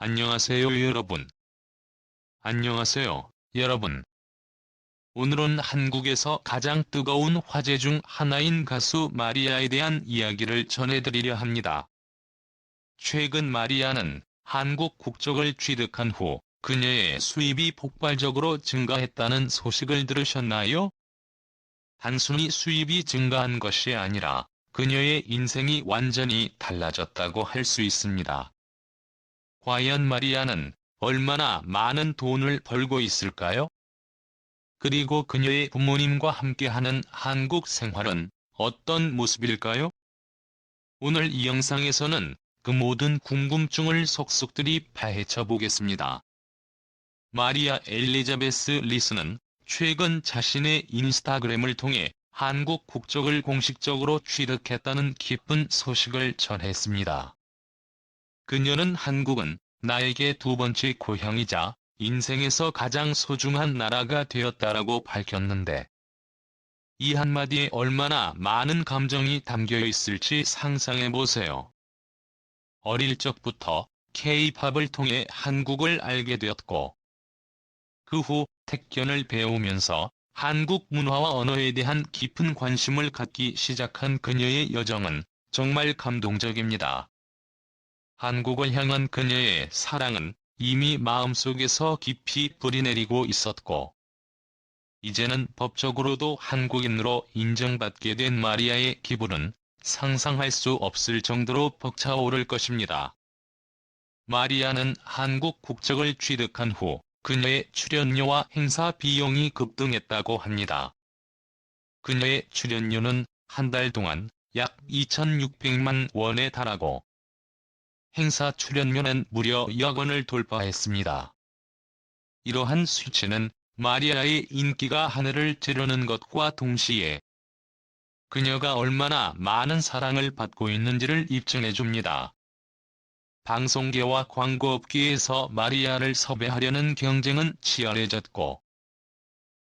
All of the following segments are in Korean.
안녕하세요 여러분. 안녕하세요 여러분. 오늘은 한국에서 가장 뜨거운 화제 중 하나인 가수 마리아에 대한 이야기를 전해드리려 합니다. 최근 마리아는 한국 국적을 취득한 후 그녀의 수입이 폭발적으로 증가했다는 소식을 들으셨나요? 단순히 수입이 증가한 것이 아니라 그녀의 인생이 완전히 달라졌다고 할 수 있습니다. 과연 마리아는 얼마나 많은 돈을 벌고 있을까요? 그리고 그녀의 부모님과 함께하는 한국 생활은 어떤 모습일까요? 오늘 이 영상에서는 그 모든 궁금증을 속속들이 파헤쳐 보겠습니다. 마리아 엘리자베스 리스는 최근 자신의 인스타그램을 통해 한국 국적을 공식적으로 취득했다는 기쁜 소식을 전했습니다. 그녀는 한국은 나에게 두 번째 고향이자 인생에서 가장 소중한 나라가 되었다라고 밝혔는데 이 한마디에 얼마나 많은 감정이 담겨 있을지 상상해 보세요. 어릴 적부터 K-팝을 통해 한국을 알게 되었고 그 후 택견을 배우면서 한국 문화와 언어에 대한 깊은 관심을 갖기 시작한 그녀의 여정은 정말 감동적입니다. 한국을 향한 그녀의 사랑은 이미 마음속에서 깊이 뿌리 내리고 있었고, 이제는 법적으로도 한국인으로 인정받게 된 마리아의 기분은 상상할 수 없을 정도로 벅차오를 것입니다. 마리아는 한국 국적을 취득한 후 그녀의 출연료와 행사 비용이 급등했다고 합니다. 그녀의 출연료는 한 달 동안 약 2,600만 원에 달하고 행사 출연료는 무려 억 원을 돌파했습니다. 이러한 수치는 마리아의 인기가 하늘을 찌르는 것과 동시에 그녀가 얼마나 많은 사랑을 받고 있는지를 입증해 줍니다. 방송계와 광고업계에서 마리아를 섭외하려는 경쟁은 치열해졌고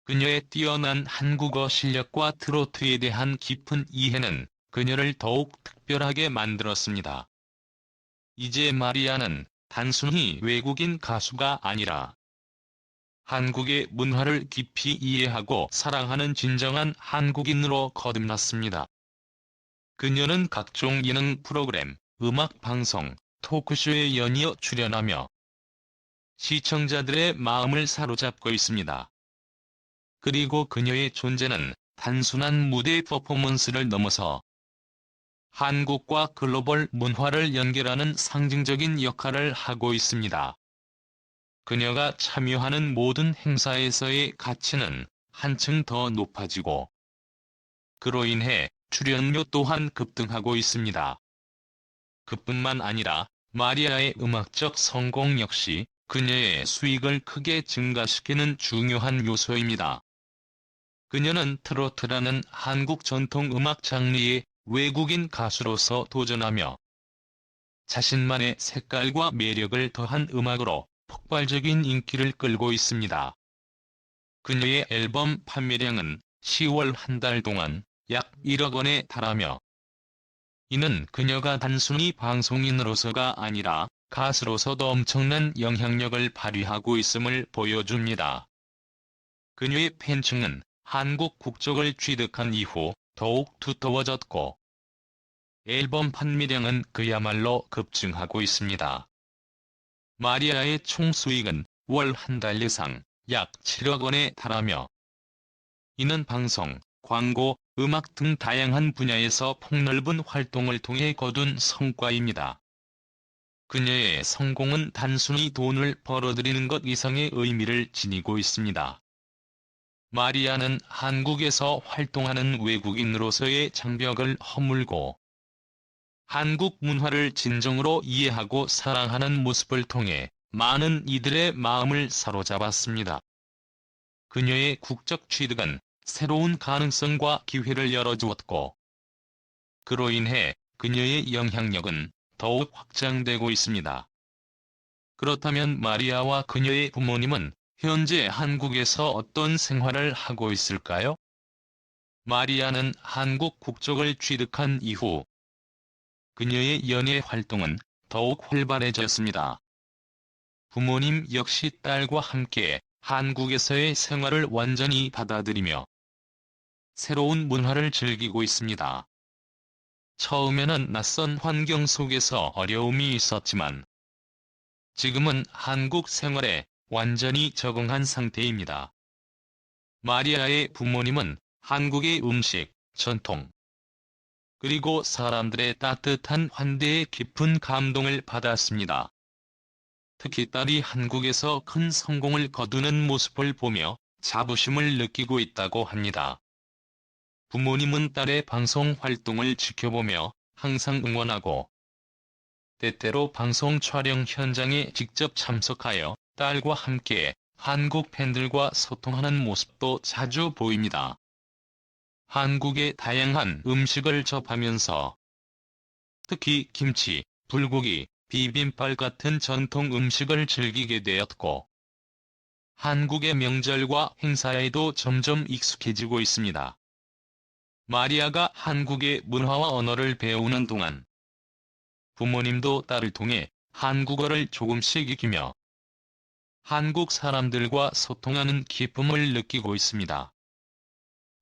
그녀의 뛰어난 한국어 실력과 트로트에 대한 깊은 이해는 그녀를 더욱 특별하게 만들었습니다. 이제 마리아는 단순히 외국인 가수가 아니라 한국의 문화를 깊이 이해하고 사랑하는 진정한 한국인으로 거듭났습니다. 그녀는 각종 예능 프로그램, 음악 방송, 토크쇼에 연이어 출연하며 시청자들의 마음을 사로잡고 있습니다. 그리고 그녀의 존재는 단순한 무대 퍼포먼스를 넘어서 한국과 글로벌 문화를 연결하는 상징적인 역할을 하고 있습니다. 그녀가 참여하는 모든 행사에서의 가치는 한층 더 높아지고 그로 인해 출연료 또한 급등하고 있습니다. 그뿐만 아니라 마리아의 음악적 성공 역시 그녀의 수익을 크게 증가시키는 중요한 요소입니다. 그녀는 트로트라는 한국 전통 음악 장르에 외국인 가수로서 도전하며 자신만의 색깔과 매력을 더한 음악으로 폭발적인 인기를 끌고 있습니다. 그녀의 앨범 판매량은 10월 한 달 동안 약 1억 원에 달하며 이는 그녀가 단순히 방송인으로서가 아니라 가수로서도 엄청난 영향력을 발휘하고 있음을 보여줍니다. 그녀의 팬층은 한국 국적을 취득한 이후 더욱 두터워졌고 앨범 판매량은 그야말로 급증하고 있습니다. 마리아의 총 수익은 월 한달 예상 약 7억 원에 달하며 이는 방송, 광고, 음악 등 다양한 분야에서 폭넓은 활동을 통해 거둔 성과입니다. 그녀의 성공은 단순히 돈을 벌어들이는 것 이상의 의미를 지니고 있습니다. 마리아는 한국에서 활동하는 외국인으로서의 장벽을 허물고 한국 문화를 진정으로 이해하고 사랑하는 모습을 통해 많은 이들의 마음을 사로잡았습니다. 그녀의 국적 취득은 새로운 가능성과 기회를 열어주었고 그로 인해 그녀의 영향력은 더욱 확장되고 있습니다. 그렇다면 마리아와 그녀의 부모님은 현재 한국에서 어떤 생활을 하고 있을까요? 마리아는 한국 국적을 취득한 이후 그녀의 연예 활동은 더욱 활발해졌습니다. 부모님 역시 딸과 함께 한국에서의 생활을 완전히 받아들이며 새로운 문화를 즐기고 있습니다. 처음에는 낯선 환경 속에서 어려움이 있었지만 지금은 한국 생활에 완전히 적응한 상태입니다. 마리아의 부모님은 한국의 음식, 전통, 그리고 사람들의 따뜻한 환대에 깊은 감동을 받았습니다. 특히 딸이 한국에서 큰 성공을 거두는 모습을 보며 자부심을 느끼고 있다고 합니다. 부모님은 딸의 방송 활동을 지켜보며 항상 응원하고 때때로 방송 촬영 현장에 직접 참석하여 딸과 함께 한국 팬들과 소통하는 모습도 자주 보입니다. 한국의 다양한 음식을 접하면서 특히 김치, 불고기, 비빔밥 같은 전통 음식을 즐기게 되었고 한국의 명절과 행사에도 점점 익숙해지고 있습니다. 마리아가 한국의 문화와 언어를 배우는 동안 부모님도 딸을 통해 한국어를 조금씩 익히며 한국 사람들과 소통하는 기쁨을 느끼고 있습니다.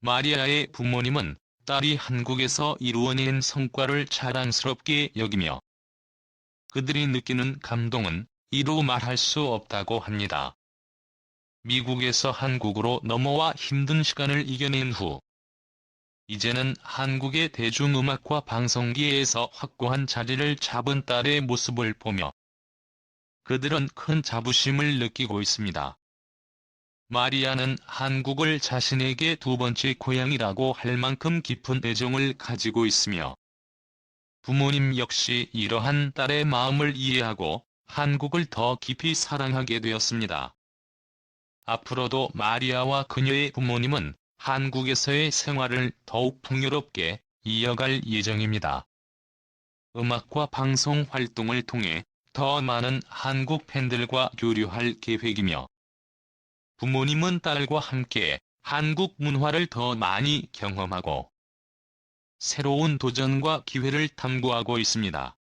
마리아의 부모님은 딸이 한국에서 이루어낸 성과를 자랑스럽게 여기며 그들이 느끼는 감동은 이루 말할 수 없다고 합니다. 미국에서 한국으로 넘어와 힘든 시간을 이겨낸 후 이제는 한국의 대중음악과 방송계에서 확고한 자리를 잡은 딸의 모습을 보며 그들은 큰 자부심을 느끼고 있습니다. 마리아는 한국을 자신에게 두 번째 고향이라고 할 만큼 깊은 애정을 가지고 있으며 부모님 역시 이러한 딸의 마음을 이해하고 한국을 더 깊이 사랑하게 되었습니다. 앞으로도 마리아와 그녀의 부모님은 한국에서의 생활을 더욱 풍요롭게 이어갈 예정입니다. 음악과 방송 활동을 통해 더 많은 한국 팬들과 교류할 계획이며 부모님은 딸과 함께 한국 문화를 더 많이 경험하고 새로운 도전과 기회를 탐구하고 있습니다.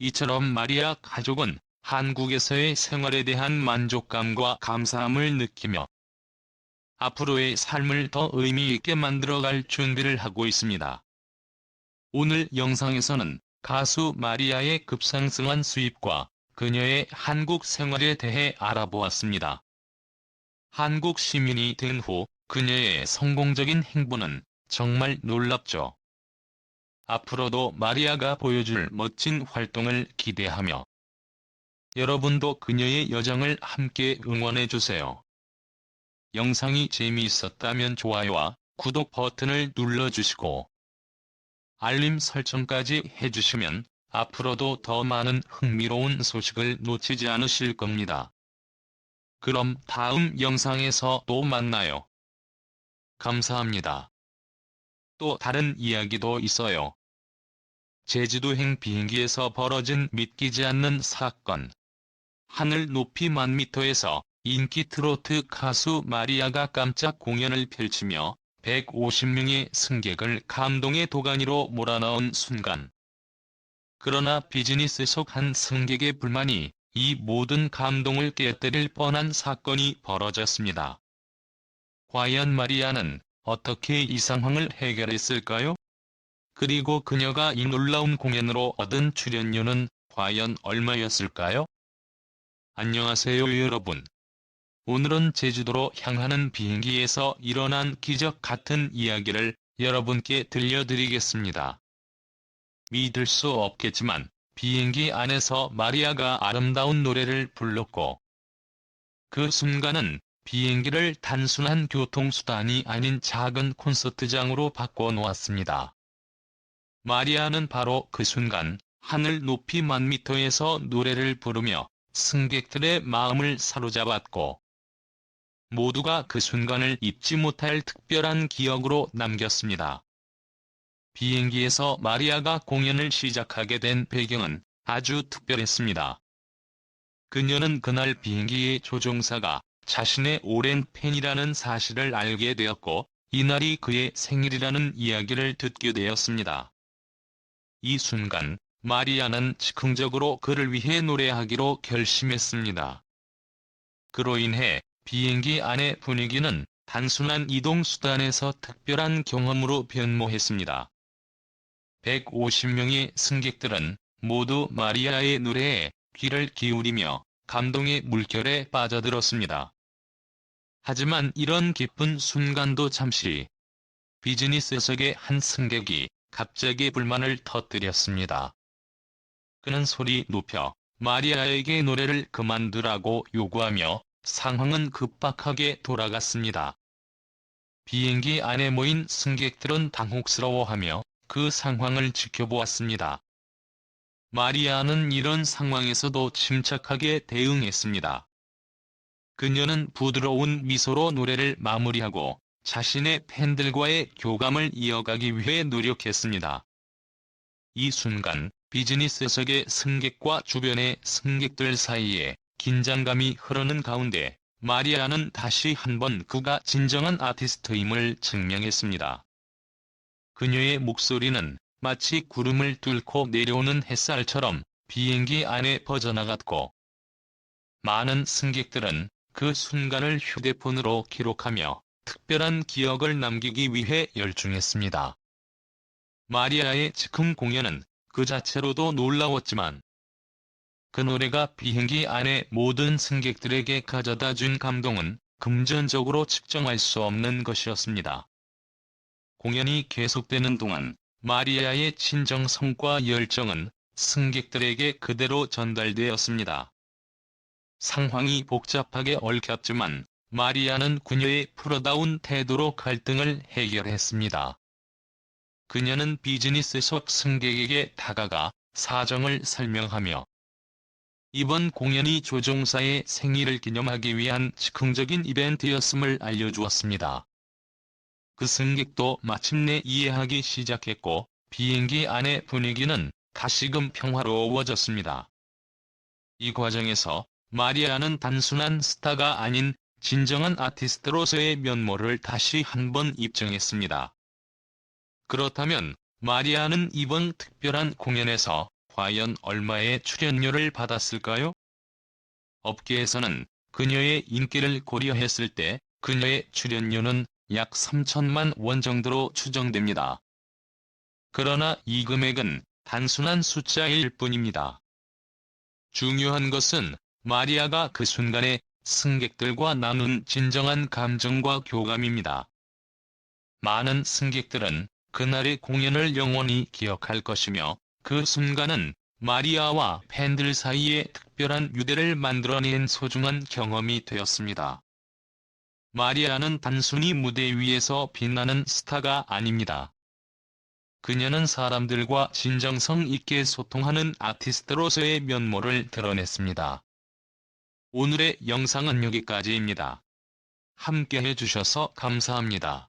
이처럼 마리아 가족은 한국에서의 생활에 대한 만족감과 감사함을 느끼며 앞으로의 삶을 더 의미 있게 만들어갈 준비를 하고 있습니다. 오늘 영상에서는 가수 마리아의 급상승한 수입과 그녀의 한국 생활에 대해 알아보았습니다. 한국 시민이 된 후 그녀의 성공적인 행보는 정말 놀랍죠. 앞으로도 마리아가 보여줄 멋진 활동을 기대하며 여러분도 그녀의 여정을 함께 응원해주세요. 영상이 재미있었다면 좋아요와 구독 버튼을 눌러주시고 알림 설정까지 해주시면 앞으로도 더 많은 흥미로운 소식을 놓치지 않으실 겁니다. 그럼 다음 영상에서 또 만나요. 감사합니다. 또 다른 이야기도 있어요. 제주도행 비행기에서 벌어진 믿기지 않는 사건. 하늘 높이 만 미터에서 인기 트로트 가수 마리아가 깜짝 공연을 펼치며 150명의 승객을 감동의 도가니로 몰아넣은 순간. 그러나 비즈니스 속 한 승객의 불만이 이 모든 감동을 깨뜨릴 뻔한 사건이 벌어졌습니다. 과연 마리아는 어떻게 이 상황을 해결했을까요? 그리고 그녀가 이 놀라운 공연으로 얻은 출연료는 과연 얼마였을까요? 안녕하세요 여러분. 오늘은 제주도로 향하는 비행기에서 일어난 기적 같은 이야기를 여러분께 들려드리겠습니다. 믿을 수 없겠지만 비행기 안에서 마리아가 아름다운 노래를 불렀고 그 순간은 비행기를 단순한 교통수단이 아닌 작은 콘서트장으로 바꿔놓았습니다. 마리아는 바로 그 순간 하늘 높이 만 미터에서 노래를 부르며 승객들의 마음을 사로잡았고 모두가 그 순간을 잊지 못할 특별한 기억으로 남겼습니다. 비행기에서 마리아가 공연을 시작하게 된 배경은 아주 특별했습니다. 그녀는 그날 비행기의 조종사가 자신의 오랜 팬이라는 사실을 알게 되었고 이날이 그의 생일이라는 이야기를 듣게 되었습니다. 이 순간 마리아는 즉흥적으로 그를 위해 노래하기로 결심했습니다. 그로 인해 비행기 안의 분위기는 단순한 이동 수단에서 특별한 경험으로 변모했습니다. 150명의 승객들은 모두 마리아의 노래에 귀를 기울이며 감동의 물결에 빠져들었습니다. 하지만 이런 기쁜 순간도 잠시 비즈니스석의 한 승객이 갑자기 불만을 터뜨렸습니다. 그는 소리 높여 마리아에게 노래를 그만두라고 요구하며 상황은 급박하게 돌아갔습니다. 비행기 안에 모인 승객들은 당혹스러워하며 그 상황을 지켜보았습니다. 마리아는 이런 상황에서도 침착하게 대응했습니다. 그녀는 부드러운 미소로 노래를 마무리하고 자신의 팬들과의 교감을 이어가기 위해 노력했습니다. 이 순간 비즈니스석의 승객과 주변의 승객들 사이에 긴장감이 흐르는 가운데 마리아는 다시 한번 그가 진정한 아티스트임을 증명했습니다. 그녀의 목소리는 마치 구름을 뚫고 내려오는 햇살처럼 비행기 안에 퍼져나갔고 많은 승객들은 그 순간을 휴대폰으로 기록하며 특별한 기억을 남기기 위해 열중했습니다. 마리아의 즉흥 공연은 그 자체로도 놀라웠지만 그 노래가 비행기 안의 모든 승객들에게 가져다 준 감동은 금전적으로 측정할 수 없는 것이었습니다. 공연이 계속되는 동안 마리아의 진정성과 열정은 승객들에게 그대로 전달되었습니다. 상황이 복잡하게 얽혔지만 마리아는 그녀의 프로다운 태도로 갈등을 해결했습니다. 그녀는 비즈니스석 승객에게 다가가 사정을 설명하며 이번 공연이 조종사의 생일을 기념하기 위한 즉흥적인 이벤트였음을 알려주었습니다. 그 승객도 마침내 이해하기 시작했고 비행기 안의 분위기는 다시금 평화로워졌습니다. 이 과정에서 마리아는 단순한 스타가 아닌 진정한 아티스트로서의 면모를 다시 한번 입증했습니다. 그렇다면 마리아는 이번 특별한 공연에서 과연 얼마의 출연료를 받았을까요? 업계에서는 그녀의 인기를 고려했을 때 그녀의 출연료는 약 3천만 원 정도로 추정됩니다. 그러나 이 금액은 단순한 숫자일 뿐입니다. 중요한 것은 마리아가 그 순간에 승객들과 나눈 진정한 감정과 교감입니다. 많은 승객들은 그날의 공연을 영원히 기억할 것이며 그 순간은 마리아와 팬들 사이에 특별한 유대를 만들어낸 소중한 경험이 되었습니다. 마리아는 단순히 무대 위에서 빛나는 스타가 아닙니다. 그녀는 사람들과 진정성 있게 소통하는 아티스트로서의 면모를 드러냈습니다. 오늘의 영상은 여기까지입니다. 함께 해주셔서 감사합니다.